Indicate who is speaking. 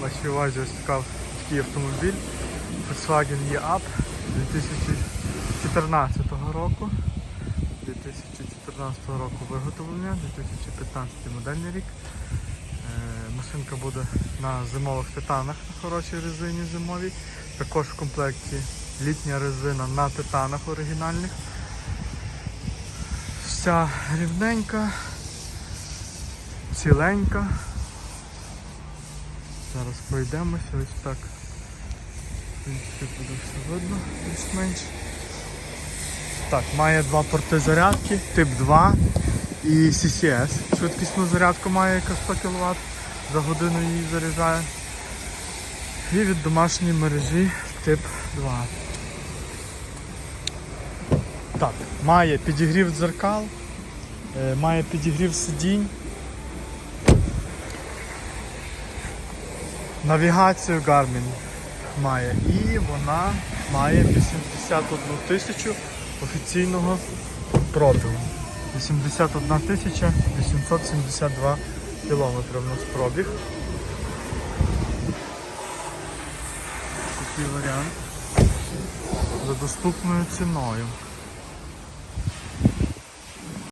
Speaker 1: Вашій увазі ось така, такий автомобіль Volkswagen E-Up 2014 року. 2014 року виготовлення, 2015 модельний рік. Е, Машинка буде на зимових титанах на хорошій резині зимовій. Також в комплекті літня резина на титанах оригінальних. Вся рівненька, ціленька. Зараз пройдемося ось так. В буде все видно більш-менш. Так, має два порти зарядки, тип 2 і CCS. Швидкісну зарядку має, яка 100 кВт за годину її заряджає. І від домашньої мережі тип 2. Так, має підігрів дзеркал, е, має підігрів сидінь. Навігацію Garmin має. І вона має 81 тисячу офіційного пробігу. 81 тисяча 872 кілометри в нас пробіг. Такий варіант за доступною ціною.